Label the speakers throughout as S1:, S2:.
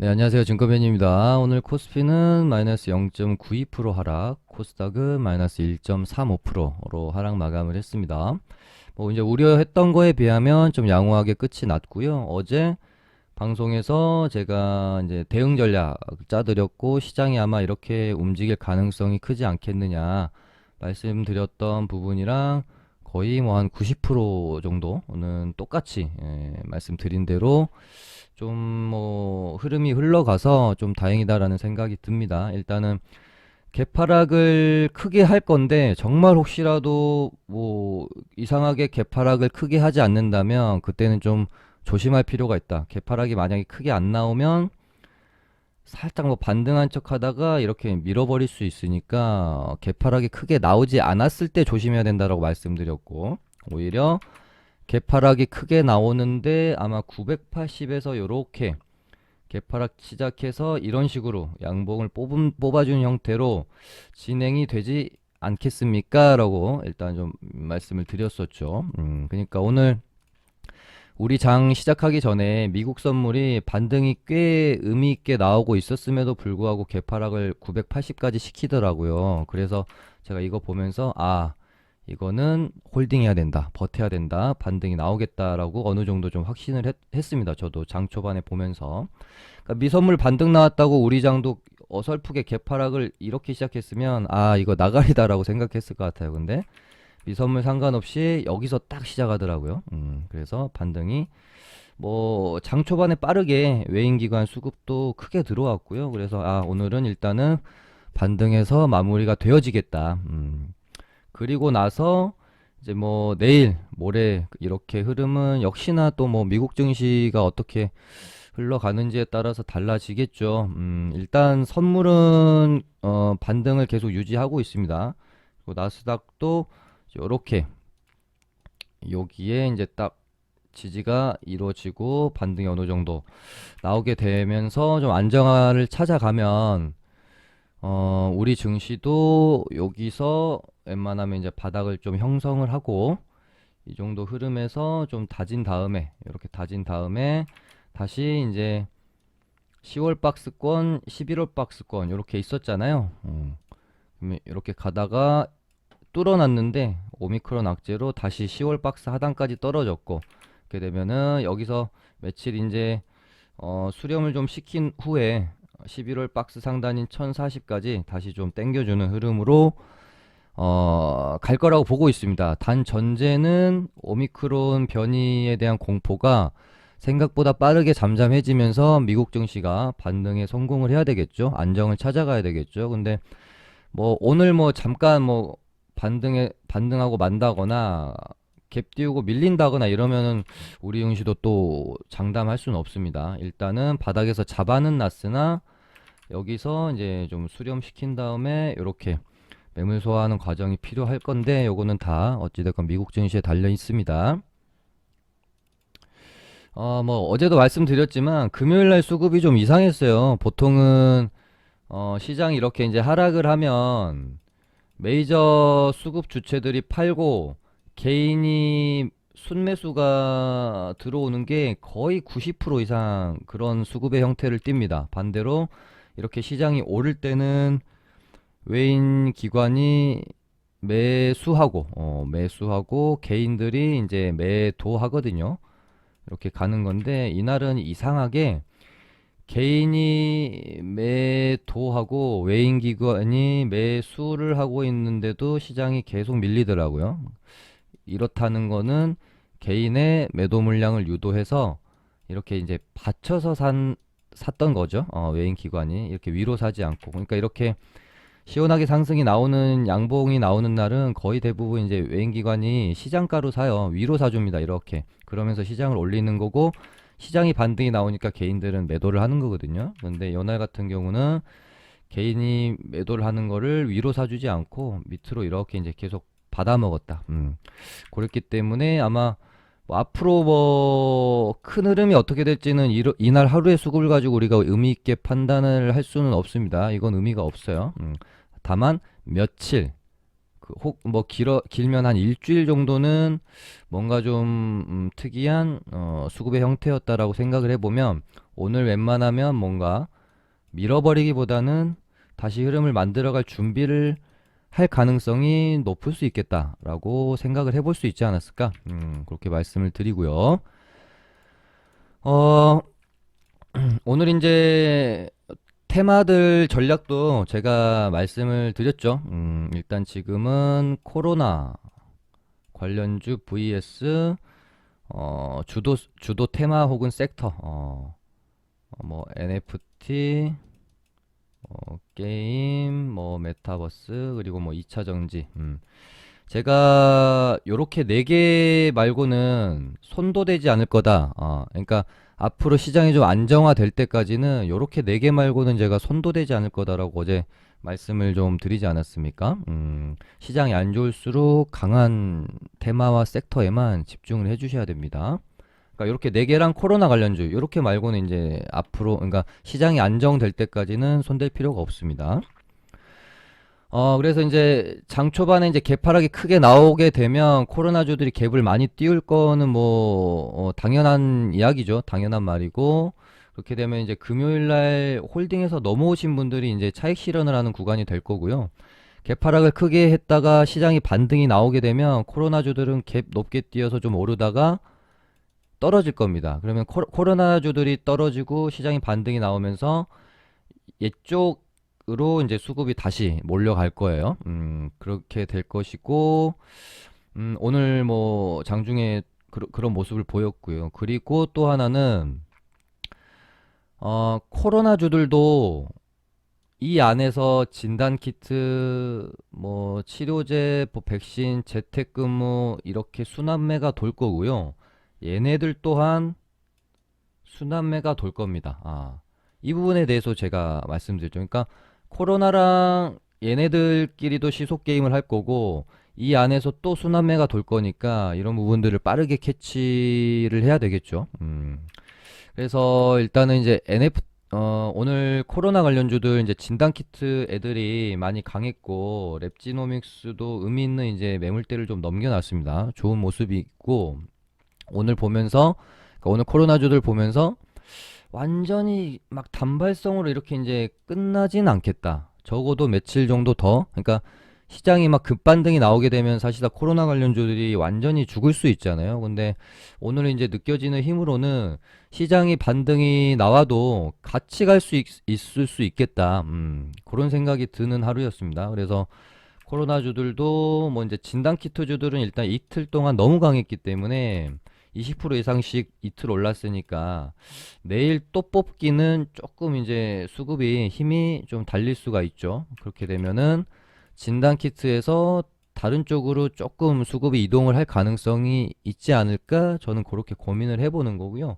S1: 네, 안녕하세요. 증권맨입니다. 오늘 코스피는 마이너스 0.92% 하락, 코스닥은 마이너스 1.35%로 하락 마감을 했습니다. 뭐 이제 우려했던 거에 비하면 좀 양호하게 끝이 났고요. 어제 방송에서 제가 이제 대응 전략 짜드렸고 시장이 아마 이렇게 움직일 가능성이 크지 않겠느냐 말씀드렸던 부분이랑 거의 뭐 한 90% 정도는 똑같이 예, 말씀드린 대로 좀 뭐 흐름이 흘러가서 좀 다행이다라는 생각이 듭니다. 일단은 개파락을 크게 할 건데 정말 혹시라도 뭐 이상하게 개파락을 크게 하지 않는다면 그때는 좀 조심할 필요가 있다. 개파락이 만약에 크게 안 나오면 살짝 뭐 반등한 척 하다가 이렇게 밀어버릴 수 있으니까 개파락이 크게 나오지 않았을 때 조심해야 된다라고 말씀드렸고 오히려 개파락이 크게 나오는데 아마 980에서 요렇게 개파락 시작해서 이런 식으로 양봉을 뽑은, 뽑아준 형태로 진행이 되지 않겠습니까? 라고 일단 좀 말씀을 드렸었죠. 음, 그러니까 오늘 우리 장 시작하기 전에 미국 선물이 반등이 꽤 의미 있게 나오고 있었음에도 불구하고 개파락을 980까지 시키더라고요. 그래서 제가 이거 보면서 아, 이거는 홀딩해야 된다, 버텨야 된다, 반등이 나오겠다라고 어느 정도 좀 확신을 했, 습니다 저도 장 초반에 보면서. 그러니까 미선물 반등 나왔다고 우리 장도 어설프게 개파락을 이렇게 시작했으면 아, 이거 나가리다라고 생각했을 것 같아요. 근데 미선물 상관없이 여기서 딱 시작하더라고요. 음, 그래서 반등이 뭐 장 초반에 빠르게 외인 기관 수급도 크게 들어왔고요. 그래서 아 오늘은 일단은 반등해서 마무리가 되어지겠다. 음, 그리고 나서 이제 뭐 내일 모레 이렇게 흐름은 역시나 또 뭐 미국 증시가 어떻게 흘러가는지에 따라서 달라지겠죠. 음, 일단 선물은 어, 반등을 계속 유지하고 있습니다. 그리고 나스닥도 요렇게 여기에 이제 딱 지지가 이루어지고 반등이 어느 정도 나오게 되면서 좀 안정화를 찾아가면 어 우리 증시도 여기서 웬만하면 이제 바닥을 좀 형성을 하고 이 정도 흐름에서 좀 다진 다음에 이렇게 다진 다음에 다시 이제 10월 박스권, 11월 박스권 이렇게 있었잖아요. 음. 이렇게 가다가 뚫어놨는데 오미크론 악재로 다시 10월 박스 하단까지 떨어졌고 그렇게 되면은 여기서 며칠 이제 어 수렴을 좀 시킨 후에 11월 박스 상단인 1040까지 다시 좀 땡겨주는 흐름으로 어, 갈 거라고 보고 있습니다. 단 전제는 오미크론 변이에 대한 공포가 생각보다 빠르게 잠잠해지면서 미국 증시가 반등에 성공을 해야 되겠죠. 안정을 찾아가야 되겠죠. 근데 뭐 오늘 뭐 잠깐 뭐 반등에 반등하고 만다거나 갭 띄우고 밀린다거나 이러면은 우리 증시도 또 장담할 수는 없습니다. 일단은 바닥에서 잡아는 놨으나 여기서 이제 좀 수렴시킨 다음에 이렇게 매물 소화하는 과정이 필요할 건데 요거는 다 어찌됐건 미국 증시에 달려 있습니다. 어, 뭐 어제도 말씀드렸지만 금요일 날 수급이 좀 이상했어요. 보통은 어, 시장이 이렇게 이제 하락을 하면 메이저 수급 주체들이 팔고 개인이 순매수가 들어오는 게 거의 90% 이상 그런 수급의 형태를 띱니다. 반대로 이렇게 시장이 오를 때는 외인 기관이 매수하고 어, 매수하고 개인들이 이제 매도하거든요. 이렇게 가는 건데 이날은 이상하게 개인이 매도하고 외인 기관이 매수를 하고 있는데도 시장이 계속 밀리더라고요. 이렇다는 거는 개인의 매도 물량을 유도해서 이렇게 이제 받쳐서 산 샀던 거죠. 어, 외인 기관이 이렇게 위로 사지 않고 그러니까 이렇게 시원하게 상승이 나오는 양봉이 나오는 날은 거의 대부분 이제 외인 기관이 시장가로 사요. 위로 사줍니다. 이렇게 그러면서 시장을 올리는 거고 시장이 반등이 나오니까 개인들은 매도를 하는 거거든요. 근데 연날 같은 경우는 개인이 매도를 하는 거를 위로 사주지 않고 밑으로 이렇게 이제 계속 받아 먹었다. 음. 그랬기 때문에 아마 뭐 앞으로 뭐 큰 흐름이 어떻게 될지는 이러, 이날 하루의 수급을 가지고 우리가 의미 있게 판단을 할 수는 없습니다. 이건 의미가 없어요. 음. 다만 며칠 그 혹 뭐 길어 길면 한 일주일 정도는 뭔가 좀 음, 특이한 어, 수급의 형태였다라고 생각을 해보면 오늘 웬만하면 뭔가 밀어버리기보다는 다시 흐름을 만들어갈 준비를 할 가능성이 높을 수 있겠다라고 생각을 해볼 수 있지 않았을까? 음, 그렇게 말씀을 드리고요. 어, 오늘 이제 테마들 전략도 제가 말씀을 드렸죠. 음, 일단 지금은 코로나 관련주 vs 어, 주도 주도 테마 혹은 섹터 어, 어, 뭐 NFT 어, 게임 뭐 메타버스 그리고 뭐 2차 정지 음. 제가 요렇게 네개 말고는 손도 대지 않을 거다. 어, 그러니까 앞으로 시장이 좀 안정화될 때까지는 요렇게 네 개 말고는 제가 손도 대지 않을 거다라고 어제 말씀을 좀 드리지 않았습니까? 음, 시장이 안 좋을수록 강한 테마와 섹터에만 집중을 해주셔야 됩니다. 그러니까 이렇게 네 개랑 코로나 관련주 이렇게 말고는 이제 앞으로 그러니까 시장이 안정될 때까지는 손댈 필요가 없습니다. 어, 그래서 이제 장 초반에 이제 개파락이 크게 나오게 되면 코로나주들이 갭을 많이 띄울 거는 뭐, 어, 당연한 이야기죠. 당연한 말이고, 그렇게 되면 이제 금요일 날 홀딩에서 넘어오신 분들이 이제 차익 실현을 하는 구간이 될 거고요. 개파락을 크게 했다가 시장이 반등이 나오게 되면 코로나주들은 갭 높게 뛰어서 좀 오르다가 떨어질 겁니다. 그러면 코, 코로나주들이 떨어지고 시장이 반등이 나오면서 이쪽 으로 이제 수급이 다시 몰려갈 거예요. 음, 그렇게 될 것이고, 음, 오늘 뭐 장중에 그, 그런 모습을 보였고요. 그리고 또 하나는 어, 코로나주들도 이 안에서 진단키트, 뭐 치료제, 뭐 백신, 재택근무 이렇게 순환매가 돌 거고요. 얘네들 또한 순환매가 돌 겁니다. 아, 이 부분에 대해서 제가 말씀드렸죠. 그러니까 코로나랑 얘네들끼리도 시속 게임을 할 거고 이 안에서 또 순환매가 돌 거니까 이런 부분들을 빠르게 캐치를 해야 되겠죠. 음. 그래서 일단은 이제 NF 어, 오늘 코로나 관련주들 이제 진단 키트 애들이 많이 강했고 랩지노믹스도 의미 있는 이제 매물대를 좀 넘겨놨습니다. 좋은 모습이 있고 오늘 보면서 그러니까 오늘 코로나주들 보면서 완전히 막 단발성으로 이렇게 이제 끝나진 않겠다. 적어도 며칠 정도 더. 그러니까 시장이 막 급반등이 나오게 되면 사실 다 코로나 관련주들이 완전히 죽을 수 있잖아요. 근데 오늘 이제 느껴지는 힘으로는 시장이 반등이 나와도 같이 갈 수 있을 수 있겠다. 음, 그런 생각이 드는 하루였습니다. 그래서 코로나주들도 뭐 이제 진단키트주들은 일단 이틀 동안 너무 강했기 때문에 20% 이상씩 이틀 올랐으니까 내일 또 뽑기는 조금 이제 수급이 힘이 좀 달릴 수가 있죠. 그렇게 되면은 진단 키트에서 다른 쪽으로 조금 수급이 이동을 할 가능성이 있지 않을까 저는 그렇게 고민을 해보는 거고요.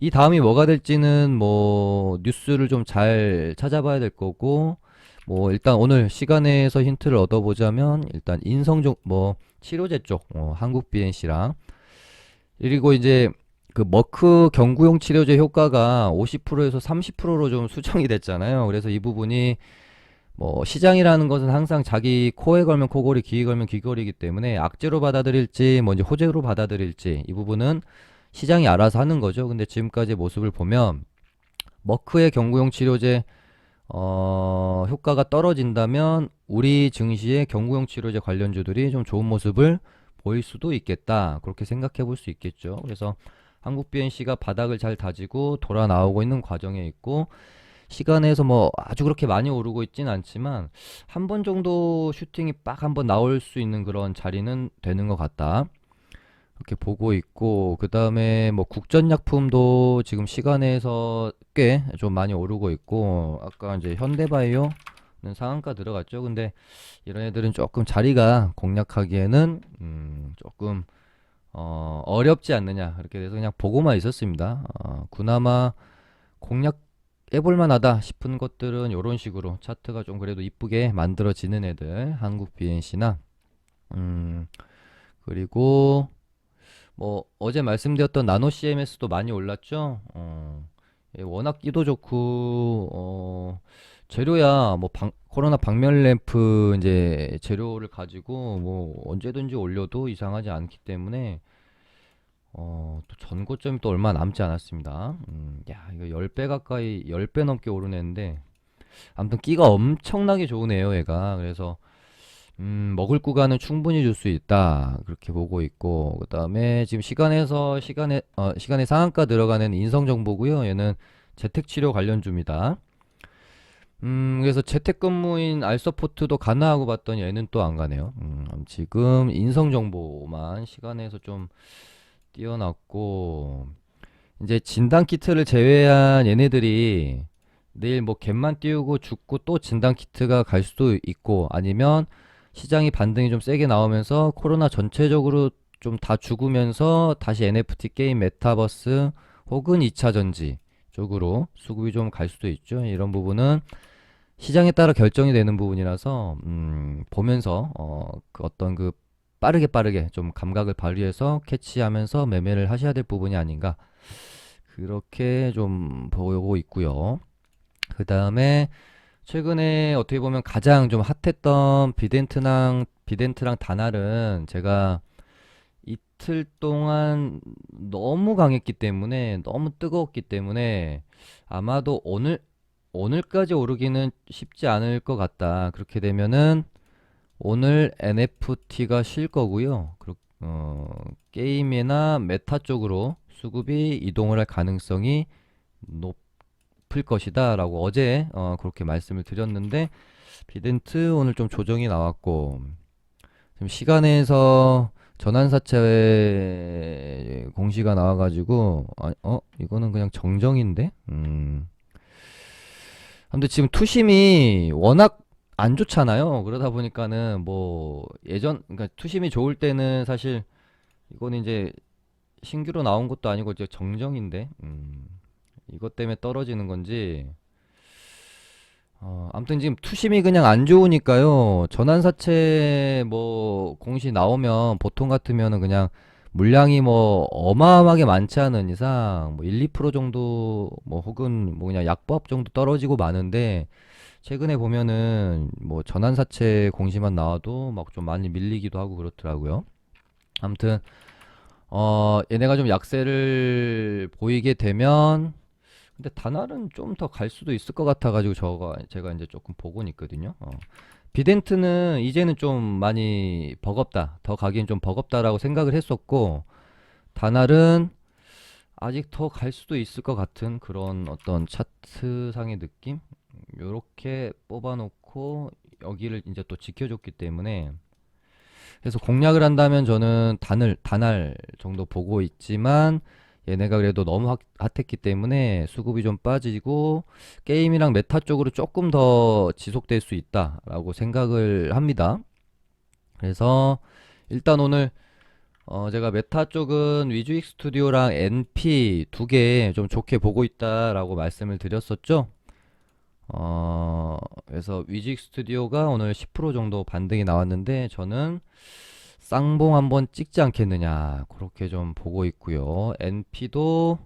S1: 이 다음이 뭐가 될지는 뭐 뉴스를 좀 잘 찾아봐야 될 거고 뭐 일단 오늘 시간에서 힌트를 얻어보자면 일단 인성 종 뭐 치료제 쪽 어, 한국 BNC랑 그리고 이제 그 머크 경구용 치료제 효과가 50%에서 30%로 좀 수정이 됐잖아요. 그래서 이 부분이 뭐 시장이라는 것은 항상 자기 코에 걸면 코골이, 귀에 걸면 귀걸이기 때문에 악재로 받아들일지 뭐 이제 호재로 받아들일지 이 부분은 시장이 알아서 하는 거죠. 근데 지금까지의 모습을 보면 머크의 경구용 치료제 어, 효과가 떨어진다면 우리 증시의 경구용 치료제 관련주들이 좀 좋은 모습을 보일 수도 있겠다. 그렇게 생각해 볼 수 있겠죠. 그래서 한국 BNC가 바닥을 잘 다지고 돌아 나오고 있는 과정에 있고 시간에서 뭐 아주 그렇게 많이 오르고 있진 않지만 한 번 정도 슈팅이 빡 한 번 나올 수 있는 그런 자리는 되는 것 같다. 이렇게 보고 있고 그 다음에 뭐 국전약품도 지금 시간에서 꽤 좀 많이 오르고 있고 아까 이제 현대바이오 상한가 들어갔죠. 근데 이런 애들은 조금 자리가 공략하기에는 음, 조금 어, 어렵지 않느냐 이렇게 돼서 그냥 보고만 있었습니다. 어, 그나마 공략 해볼 만하다 싶은 것들은 이런 식으로 차트가 좀 그래도 이쁘게 만들어지는 애들 한국 BNC나 음, 그리고 뭐 어제 말씀드렸던 나노 CMS도 많이 올랐죠. 어, 예, 워낙 끼도 좋고 어, 재료야 뭐 방- 코로나 방면 램프 이제 재료를 가지고 뭐 언제든지 올려도 이상하지 않기 때문에 어, 또 전고점이 또 얼마 남지 않았습니다. 음, 야, 이거 10배 가까이 10배 넘게 오르냈는데 아무튼 끼가 엄청나게 좋으네요, 얘가. 그래서 음, 먹을 구간은 충분히 줄 수 있다. 그렇게 보고 있고 그다음에 지금 시간에서 시간에 어, 시간에 상한가 들어가는 인성 정보고요. 얘는 재택 치료 관련주입니다. 음, 그래서 재택근무인 알서포트도 가나 하고 봤더니 얘는 또 안 가네요. 음, 지금 인성 정보만 시간에서 좀 띄어놨고 이제 진단 키트를 제외한 얘네들이 내일 뭐 갭만 띄우고 죽고 또 진단 키트가 갈 수도 있고 아니면 시장이 반등이 좀 세게 나오면서 코로나 전체적으로 좀 다 죽으면서 다시 NFT 게임 메타버스 혹은 2차 전지 쪽으로 수급이 좀 갈 수도 있죠. 이런 부분은 시장에 따라 결정이 되는 부분이라서 음, 보면서 어, 그 어떤 그 빠르게 빠르게 좀 감각을 발휘해서 캐치하면서 매매를 하셔야 될 부분이 아닌가 그렇게 좀 보고 있고요. 그 다음에 최근에 어떻게 보면 가장 좀 핫했던 비덴트랑 비덴트랑 다날은 제가 이틀 동안 너무 강했기 때문에 너무 뜨거웠기 때문에 아마도 오늘 오늘까지 오르기는 쉽지 않을 것 같다. 그렇게 되면은 오늘 NFT가 쉴 거고요. 어, 게임이나 메타 쪽으로 수급이 이동을 할 가능성이 높을 것이다 라고 어제 어, 그렇게 말씀을 드렸는데 비덴트 오늘 좀 조정이 나왔고 지금 시간에서 전환사채 공시가 나와가지고 아, 어 이거는 그냥 정정인데 음. 근데 지금 투심이 워낙 안 좋잖아요. 그러다 보니까는 뭐 예전 그러니까 투심이 좋을 때는 사실 이거는 이제 신규로 나온 것도 아니고 이제 정정인데 음, 이것 때문에 떨어지는 건지 어, 아무튼 지금 투심이 그냥 안 좋으니까요. 전환사채 뭐 공시 나오면 보통 같으면은 그냥 물량이 뭐 어마어마하게 많지 않은 이상 뭐 1, 2% 정도 뭐 혹은 뭐 그냥 약법 정도 떨어지고 마는데 최근에 보면은 뭐 전환사채 공시만 나와도 막 좀 많이 밀리기도 하고 그렇더라고요. 아무튼 어 얘네가 좀 약세를 보이게 되면 근데 다날은 좀 더 갈 수도 있을 것 같아가지고 저가 제가 이제 조금 보고는 있거든요. 어. 비덴트는 이제는 좀 많이 버겁다. 더 가기엔 좀 버겁다라고 생각을 했었고 다날은 아직 더 갈 수도 있을 것 같은 그런 어떤 차트상의 느낌? 요렇게 뽑아놓고 여기를 이제 또 지켜줬기 때문에 그래서 공략을 한다면 저는 단을 단알 정도 보고 있지만 얘네가 그래도 너무 핫, 핫했기 때문에 수급이 좀 빠지고 게임이랑 메타 쪽으로 조금 더 지속될 수 있다라고 생각을 합니다. 그래서 일단 오늘 어 제가 메타 쪽은 위즈익 스튜디오랑 NP 두 개 좀 좋게 보고 있다라고 말씀을 드렸었죠. 어 그래서 위즈익 스튜디오가 오늘 10% 정도 반등이 나왔는데 저는 쌍봉 한번 찍지 않겠느냐 그렇게 좀 보고 있고요. NP도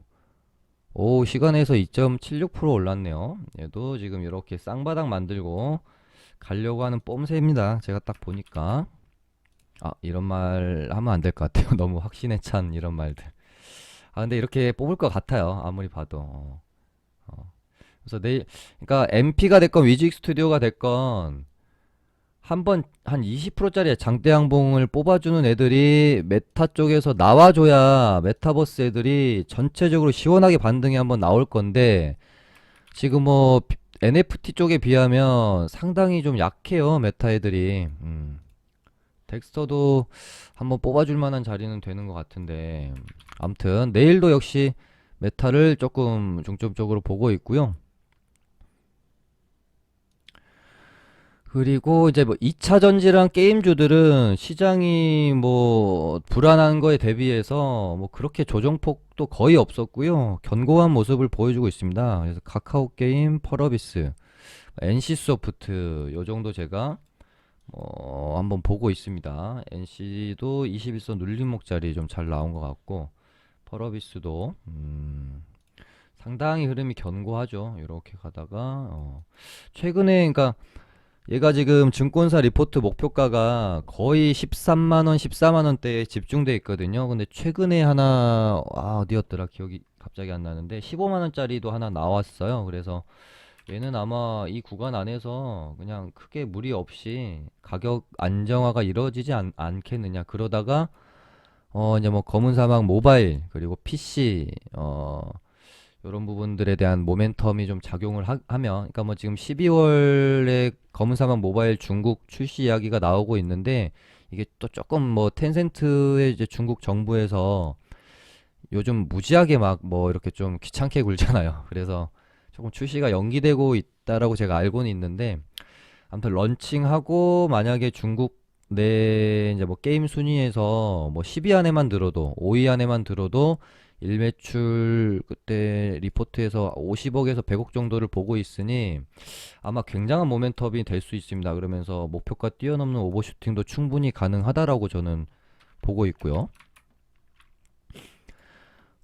S1: 오 시간에서 2.76% 올랐네요. 얘도 지금 이렇게 쌍바닥 만들고 가려고 하는 뽐새입니다. 제가 딱 보니까 아 이런 말 하면 안 될 것 같아요. 너무 확신에 찬 이런 말들. 아 근데 이렇게 뽑을 것 같아요. 아무리 봐도. 어, 어. 그래서 내일 그러니까 MP가 됐건 위즈익 스튜디오가 됐건 한 번 한 20%짜리 장대 양봉을 뽑아주는 애들이 메타 쪽에서 나와줘야 메타버스 애들이 전체적으로 시원하게 반등이 한번 나올 건데 지금 뭐 비- NFT 쪽에 비하면 상당히 좀 약해요 메타 애들이. 음. 덱스터도 한번 뽑아줄 만한 자리는 되는 것 같은데. 아무튼 내일도 역시 메타를 조금 중점적으로 보고 있고요 그리고 이제 뭐 2차 전지랑 게임주들은 시장이 뭐 불안한 거에 대비해서 뭐 그렇게 조정폭도 거의 없었고요. 견고한 모습을 보여주고 있습니다. 그래서 카카오 게임, 펄어비스, NC소프트 요 정도 제가 어 한번 보고 있습니다. NC도 21선 눌림목짜리 좀 잘 나온 것 같고 펄어비스도 음 상당히 흐름이 견고하죠. 이렇게 가다가 어, 최근에 그러니까 얘가 지금 증권사 리포트 목표가가 거의 13만 원, 14만 원대에 집중돼 있거든요. 근데 최근에 하나 아, 어디였더라? 기억이 갑자기 안 나는데 15만 원짜리도 하나 나왔어요. 그래서 얘는 아마 이 구간 안에서 그냥 크게 무리 없이 가격 안정화가 이루어지지 않, 않겠느냐. 그러다가 어 이제 뭐 검은 사막 모바일 그리고 PC 어 요런 부분들에 대한 모멘텀이 좀 작용을 하, 면 그러니까 뭐 지금 12월에 검은 사막 모바일 중국 출시 이야기가 나오고 있는데 이게 또 조금 뭐 텐센트의 이제 중국 정부에서 요즘 무지하게 막 뭐 이렇게 좀 귀찮게 굴잖아요. 그래서 조금 출시가 연기되고 있다라고 제가 알고는 있는데 아무튼 런칭하고 만약에 중국 내 이제 뭐 게임 순위에서 뭐 10위 안에만 들어도 5위 안에만 들어도 일매출 그때 리포트에서 50억에서 100억 정도를 보고 있으니 아마 굉장한 모멘텀이 될 수 있습니다. 그러면서 목표가 뛰어넘는 오버슈팅도 충분히 가능하다라고 저는 보고 있고요.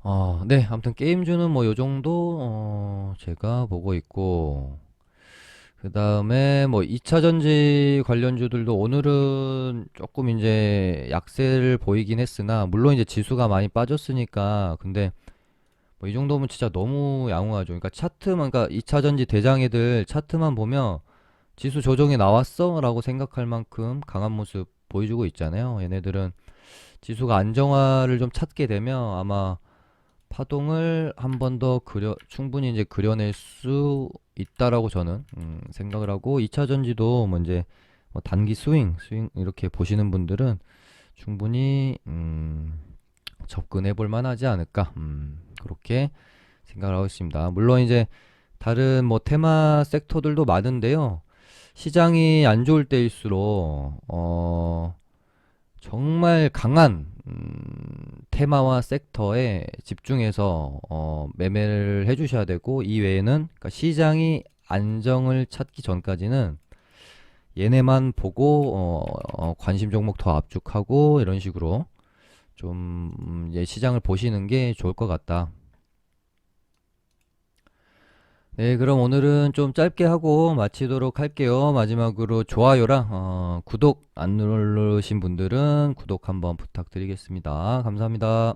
S1: 어, 네, 아무튼 게임주는 뭐 요 정도 어, 제가 보고 있고 그 다음에 뭐 2차 전지 관련주들도 오늘은 조금 이제 약세를 보이긴 했으나 물론 이제 지수가 많이 빠졌으니까 근데 뭐 이 정도면 진짜 너무 양호하죠. 그러니까 차트만 그러니까 2차 전지 대장애들 차트만 보면 지수 조정이 나왔어? 라고 생각할 만큼 강한 모습 보여주고 있잖아요. 얘네들은 지수가 안정화를 좀 찾게 되면 아마 파동을 한 번 더 그려 충분히 이제 그려낼 수 있다라고 저는 음, 생각을 하고 2차 전지도 뭐 이제 뭐 단기 스윙 스윙 이렇게 보시는 분들은 충분히 음, 접근해 볼 만하지 않을까 음, 그렇게 생각을 하고 있습니다. 물론 이제 다른 뭐 테마 섹터들도 많은데요. 시장이 안 좋을 때일수록 어 정말 강한 음, 테마와 섹터에 집중해서 어, 매매를 해주셔야 되고 이 외에는 그러니까 시장이 안정을 찾기 전까지는 얘네만 보고 어, 어, 관심 종목 더 압축하고 이런 식으로 좀 음, 예, 시장을 보시는 게 좋을 것 같다. 네, 그럼 오늘은 좀 짧게 하고 마치도록 할게요. 마지막으로 좋아요랑 어, 구독 안 누르신 분들은 구독 한번 부탁드리겠습니다. 감사합니다.